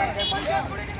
Venga, venga.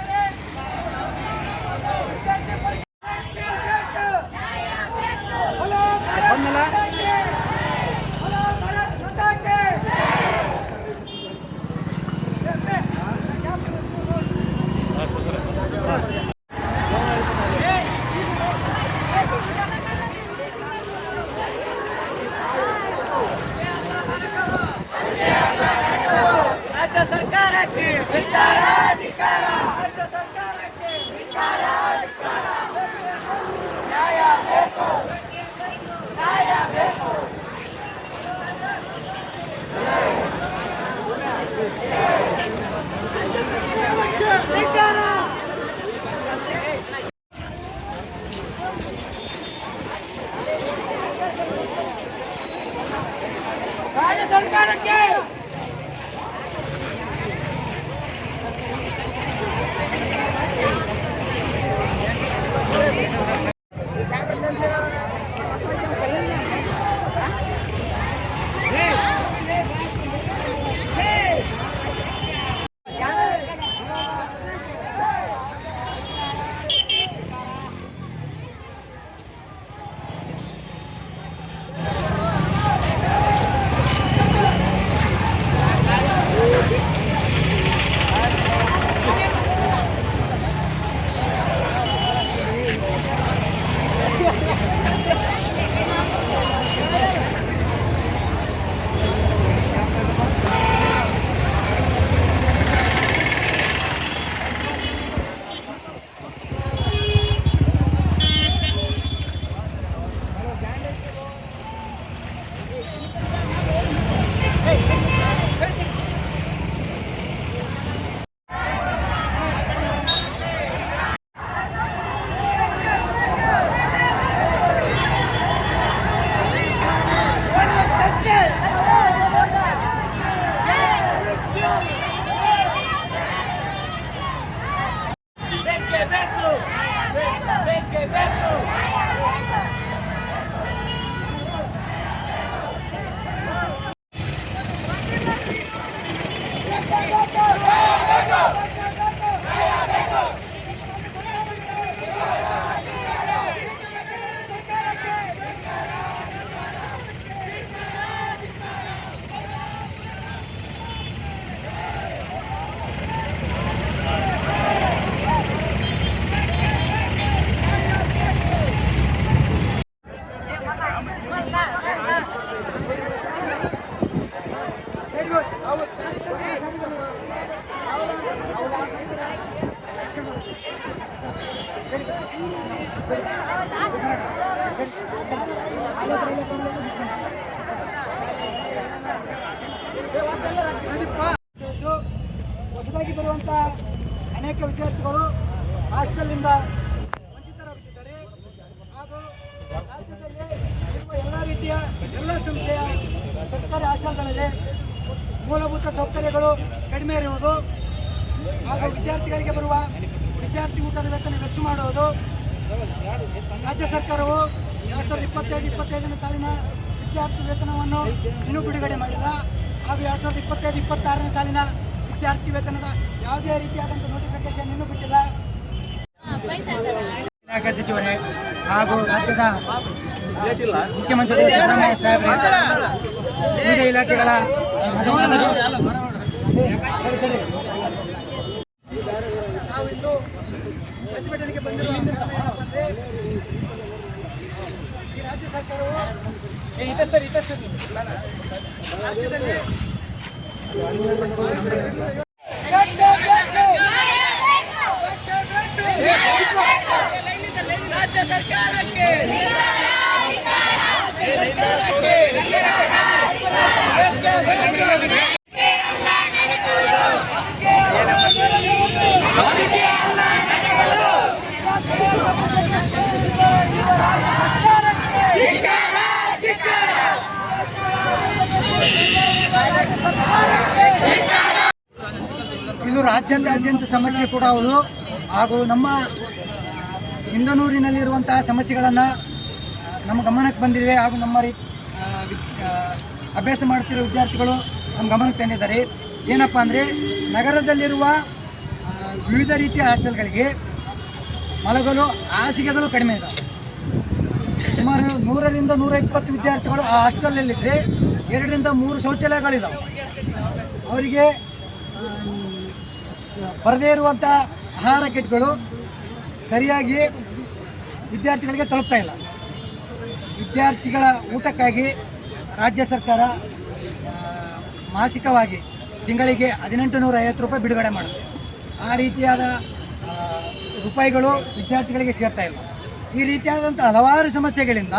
ಅನೇಕ ವಿದ್ಯಾರ್ಥಿಗಳು ಹಾಸ್ಟೆಲ್ನಿಂದ ವಂಚಿತರಾಗುತ್ತಿದ್ದಾರೆ ಹಾಗೂ ರಾಜ್ಯದಲ್ಲಿ ಇರುವ ಎಲ್ಲ ರೀತಿಯ ಎಲ್ಲ ಸಂಸ್ಥೆಯ ಸರ್ಕಾರಿ ಹಾಸ್ಟೆಲ್ಗಳಲ್ಲಿ ಮೂಲಭೂತ ಸೌಕರ್ಯಗಳು ಕಡಿಮೆ ಇರುವುದು ಹಾಗೂ ವಿದ್ಯಾರ್ಥಿಗಳಿಗೆ ಬರುವ ವಿದ್ಯಾರ್ಥಿ ಊಟದ ವೇತನ ವೆಚ್ಚ ಮಾಡುವುದು. ರಾಜ್ಯ ಸರ್ಕಾರವು ಎರಡು ಸಾವಿರದ ಇಪ್ಪತ್ತೈದು, ಇಪ್ಪತ್ತೈದನೇ ಸಾಲಿನ ವಿದ್ಯಾರ್ಥಿ ವೇತನವನ್ನು ಇನ್ನೂ ಬಿಡುಗಡೆ ಮಾಡಿಲ್ಲ. ಹಾಗೂ ಎರಡು ಸಾವಿರದ ಇಪ್ಪತ್ತೈದು, ಇಪ್ಪತ್ತಾರನೇ ಸಾಲಿನ ವಿದ್ಯಾರ್ಥಿ ವೇತನದ ಯಾವುದೇ ರೀತಿಯಾದಂಥ ನೋಟಿಫಿಕೇಶನ್ ಇನ್ನೂ ಬಿಟ್ಟಿಲ್ಲ. ಇಲಾಖೆ ಸಚಿವರೇ ಹಾಗೂ ರಾಜ್ಯದ ಮುಖ್ಯಮಂತ್ರಿಗಳು ಸಿದ್ದರಾಮಯ್ಯ ಸಾಹೇಬ್ರೆ ವಿವಿಧ ಇಲಾಖೆಗಳ ಪ್ರತಿಭಟನೆಗೆ ಬಂದಿರುವ ಈ ರಾಜ್ಯ ಸರ್ಕಾರವು. ರಾಜ್ಯದಲ್ಲಿ ಇದು ರಾಜ್ಯಾದ್ಯಂತ ಸಮಸ್ಯೆ ಕೂಡ ಹೌದು ಹಾಗೂ ನಮ್ಮ ಸಿಂಧನೂರಿನಲ್ಲಿರುವಂತಹ ಸಮಸ್ಯೆಗಳನ್ನು ನಮ್ಮ ಗಮನಕ್ಕೆ ಬಂದಿದೆ. ಹಾಗೂ ನಮ್ಮ ಅಭ್ಯಾಸ ಮಾಡುತ್ತಿರುವ ವಿದ್ಯಾರ್ಥಿಗಳು ನಮ್ಮ ಗಮನಕ್ಕೆ ತಂದಿದ್ದಾರೆ. ಏನಪ್ಪ ಅಂದರೆ, ನಗರದಲ್ಲಿರುವ ವಿವಿಧ ರೀತಿಯ ಹಾಸ್ಟೆಲ್ಗಳಿಗೆ ಮಲಗಲು ಹಾಸಿಗೆಗಳು ಕಡಿಮೆ ಇದ್ದಾವೆ ಸುಮಾರು ನೂರರಿಂದ ನೂರ ಇಪ್ಪತ್ತು ವಿದ್ಯಾರ್ಥಿಗಳು ಆ ಹಾಸ್ಟೆಲಲ್ಲಿದ್ದರೆ ಎರಡರಿಂದ ಮೂರು ಶೌಚಾಲಯಗಳಿದ್ದಾವೆ ಅವರಿಗೆ ಬರದೇ ಇರುವಂಥ ಆಹಾರ ಕಿಟ್ಗಳು ಸರಿಯಾಗಿ ವಿದ್ಯಾರ್ಥಿಗಳಿಗೆ ತಲುಪ್ತಾ ಇಲ್ಲ. ವಿದ್ಯಾರ್ಥಿಗಳ ಊಟಕ್ಕಾಗಿ ರಾಜ್ಯ ಸರ್ಕಾರ ಮಾಸಿಕವಾಗಿ ತಿಂಗಳಿಗೆ ಹದಿನೆಂಟು ನೂರ ಐವತ್ತು ರೂಪಾಯಿ ಬಿಡುಗಡೆ ಮಾಡುತ್ತೆ. ಆ ರೀತಿಯಾದ ರೂಪಾಯಿಗಳು ವಿದ್ಯಾರ್ಥಿಗಳಿಗೆ ಸೇರ್ತಾ ಇಲ್ಲ. ಈ ರೀತಿಯಾದಂಥ ಹಲವಾರು ಸಮಸ್ಯೆಗಳಿಂದ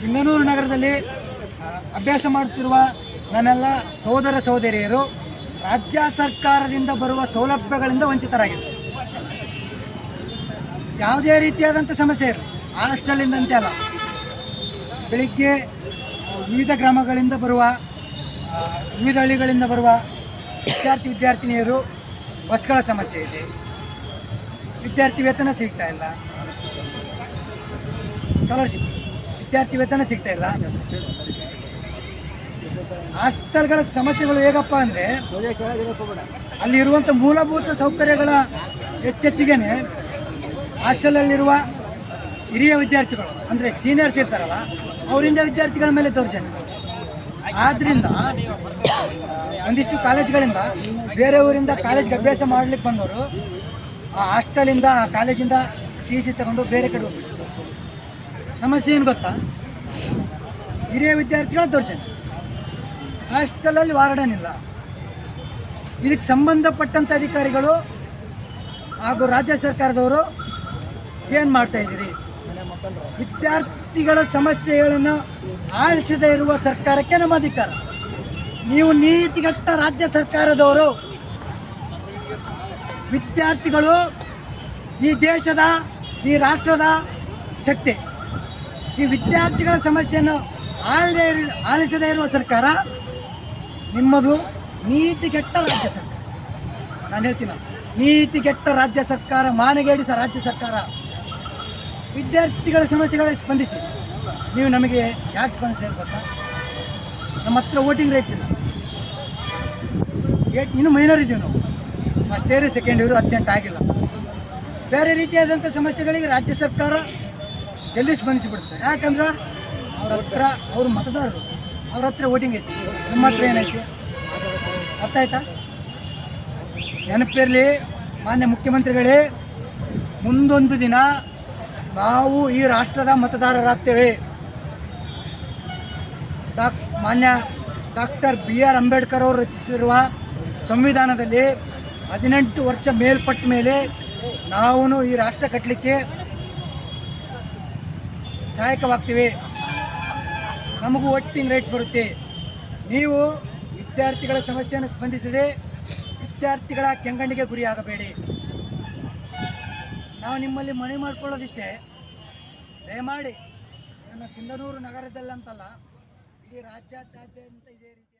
ಸಿಂಗನೂರು ನಗರದಲ್ಲಿ ಅಭ್ಯಾಸ ಮಾಡುತ್ತಿರುವ ನನ್ನೆಲ್ಲ ಸೋದರ ಸೋದರಿಯರು, ರಾಜ್ಯ ಸರ್ಕಾರದಿಂದ ಬರುವ ಸೌಲಭ್ಯಗಳಿಂದ ವಂಚಿತರಾಗಿದ್ದಾರೆ ಯಾವುದೇ ರೀತಿಯಾದಂಥ ಸಮಸ್ಯೆ ಇರಲಿ ಹಾಸ್ಟೆಲಿಂದಂತೆ ಅಲ್ಲ. ಬೆಳಿಗ್ಗೆ ವಿವಿಧ ಗ್ರಾಮಗಳಿಂದ ಬರುವ ವಿವಿಧ ಹಳ್ಳಿಗಳಿಂದ ಬರುವ ವಿದ್ಯಾರ್ಥಿ ವಿದ್ಯಾರ್ಥಿನಿಯರು ಬಸ್ಗಳ ಸಮಸ್ಯೆ ಇದೆ. ವಿದ್ಯಾರ್ಥಿ ವೇತನ ಸಿಗ್ತಾ ಇಲ್ಲ. ಸ್ಕಾಲರ್ಶಿಪ್ ವಿದ್ಯಾರ್ಥಿ ವೇತನ ಸಿಗ್ತಾ ಇಲ್ಲ. ಹಾಸ್ಟೆಲ್ಗಳ ಸಮಸ್ಯೆಗಳು ಹೇಗಪ್ಪ ಅಂದರೆ ಅಲ್ಲಿರುವಂಥ ಮೂಲಭೂತ ಸೌಕರ್ಯಗಳ ಹೆಚ್ಚೆಚ್ಚಿಗೆನೆ ಹಾಸ್ಟೆಲಲ್ಲಿರುವ ಹಿರಿಯ ವಿದ್ಯಾರ್ಥಿಗಳು, ಅಂದರೆ ಸೀನಿಯರ್ಸ್ ಇರ್ತಾರಲ್ಲ, ಅವರಿಂದ ವಿದ್ಯಾರ್ಥಿಗಳ ಮೇಲೆ ದೌರ್ಜನ್ಯ. ಆದ್ದರಿಂದ ಒಂದಿಷ್ಟು ಕಾಲೇಜ್ಗಳಿಂದ, ಬೇರೆ ಊರಿಂದ ಕಾಲೇಜ್ಗೆ ಅಭ್ಯಾಸ ಮಾಡ್ಲಿಕ್ಕೆ ಬಂದವರು, ಆ ಹಾಸ್ಟೆಲಿಂದ, ಆ ಕಾಲೇಜಿಂದ ಟಿ ಸಿ ತಗೊಂಡು ಬೇರೆ ಕಡೆ ಹೋಗ್ತಾರೆ ಸಮಸ್ಯೆ ಏನು ಗೊತ್ತಾ? ಹಿರಿಯ ವಿದ್ಯಾರ್ಥಿಗಳ ದೌರ್ಜನ್ಯ. ಹಾಸ್ಟೆಲಲ್ಲಿ ವಾರ್ಡನ್ ಇಲ್ಲ ಇದಕ್ಕೆ ಸಂಬಂಧಪಟ್ಟಂಥ ಅಧಿಕಾರಿಗಳು ಹಾಗೂ ರಾಜ್ಯ ಸರ್ಕಾರದವರು ಏನು ಮಾಡ್ತಾ ಇದ್ದೀರಿ? ವಿದ್ಯಾರ್ಥಿಗಳ ಸಮಸ್ಯೆಗಳನ್ನು ಆಲಿಸದೇ ಇರುವ ಸರ್ಕಾರಕ್ಕೆ ನಮ್ಮ ಅಧಿಕಾರ. ನೀವು ನೀತಿಗಟ್ಟ ರಾಜ್ಯ ಸರ್ಕಾರದವರು, ವಿದ್ಯಾರ್ಥಿಗಳು ಈ ದೇಶದ, ಈ ರಾಷ್ಟ್ರದ ಶಕ್ತಿ. ಈ ವಿದ್ಯಾರ್ಥಿಗಳ ಸಮಸ್ಯೆಯನ್ನು ಆಲದೇ ಆಲಿಸದೇ ಇರುವ ಸರ್ಕಾರ ನಿಮ್ಮದು ನೀತಿ ಕೆಟ್ಟ ರಾಜ್ಯ ಸರ್ಕಾರ. ನಾನು ಹೇಳ್ತೀನಿ ನೀತಿ ಕೆಟ್ಟ ರಾಜ್ಯ ಸರ್ಕಾರ, ಮಾನಗೇಡಿಸ ರಾಜ್ಯ ಸರ್ಕಾರ. ವಿದ್ಯಾರ್ಥಿಗಳ ಸಮಸ್ಯೆಗಳಿಗೆ ಸ್ಪಂದಿಸಿ. ನೀವು ನಮಗೆ ಯಾಕೆ ಸ್ಪಂದಿಸಿ ಗೊತ್ತಾ? ನಮ್ಮ ಹತ್ರ ವೋಟಿಂಗ್ ರೇಟ್ಸ್ ಇಲ್ಲ ಏಟ್ ಇನ್ನೂ ಮೈನರ್ ಇದ್ದೀವಿ ನಾವು. ಫಸ್ಟ್ ಇಯರು ಸೆಕೆಂಡ್ ಇಯರು ಹದಿನೆಂಟು ಆಗಿಲ್ಲ. ಬೇರೆ ರೀತಿಯಾದಂಥ ಸಮಸ್ಯೆಗಳಿಗೆ ರಾಜ್ಯ ಸರ್ಕಾರ ಜಲ್ದಿ ಸ್ಪಂದಿಸಿಬಿಡುತ್ತೆ ಯಾಕಂದ್ರೆ ಅವ್ರ ಹತ್ರ ಅವರು ಮತದಾರರು. ಅವ್ರ ಹತ್ರ ವೋಟಿಂಗ್ ಐತಿ. ನಿಮ್ಮ ಹತ್ರ ಏನೈತಿ ಅರ್ಥ ಆಯ್ತಾ? ನೆನಪಿರಲಿ, ಮಾನ್ಯ ಮುಖ್ಯಮಂತ್ರಿಗಳೇ, ಮುಂದೊಂದು ದಿನ ನಾವು ಈ ರಾಷ್ಟ್ರದ ಮತದಾರರಾಗ್ತೇವೆ. ಡಾಕ್, ಮಾನ್ಯ ಡಾಕ್ಟರ್ ಬಿ ಆರ್ ಅಂಬೇಡ್ಕರ್ ಅವರು ರಚಿಸಿರುವ ಸಂವಿಧಾನದಲ್ಲಿ ಹದಿನೆಂಟು ವರ್ಷ ಮೇಲ್ಪಟ್ಟ ಮೇಲೆ ನಾವು ಈ ರಾಷ್ಟ್ರ ಕಟ್ಟಲಿಕ್ಕೆ ಸಹಾಯಕವಾಗ್ತೀವಿ. ನಮಗೂ ವೋಟಿಂಗ್ ರೈಟ್ ಬರುತ್ತೆ. ನೀವು ವಿದ್ಯಾರ್ಥಿಗಳ ಸಮಸ್ಯೆಯನ್ನು ಸ್ಪಂದಿಸದೆ ವಿದ್ಯಾರ್ಥಿಗಳ ಕೆಂಗಣ್ಣಿಗೆ ಗುರಿಯಾಗಬೇಡಿ ನಾವು ನಿಮ್ಮಲ್ಲಿ ಮನವಿ ಮಾಡ್ಕೊಳ್ಳೋದಿಷ್ಟೇ. ದಯಮಾಡಿ ನನ್ನ ಸಿಂಧನೂರು ನಗರದಲ್ಲಂತಲ್ಲ, ಇಡೀ ರಾಜ್ಯಾದ್ಯಂತ ಇದೇ ರೀತಿ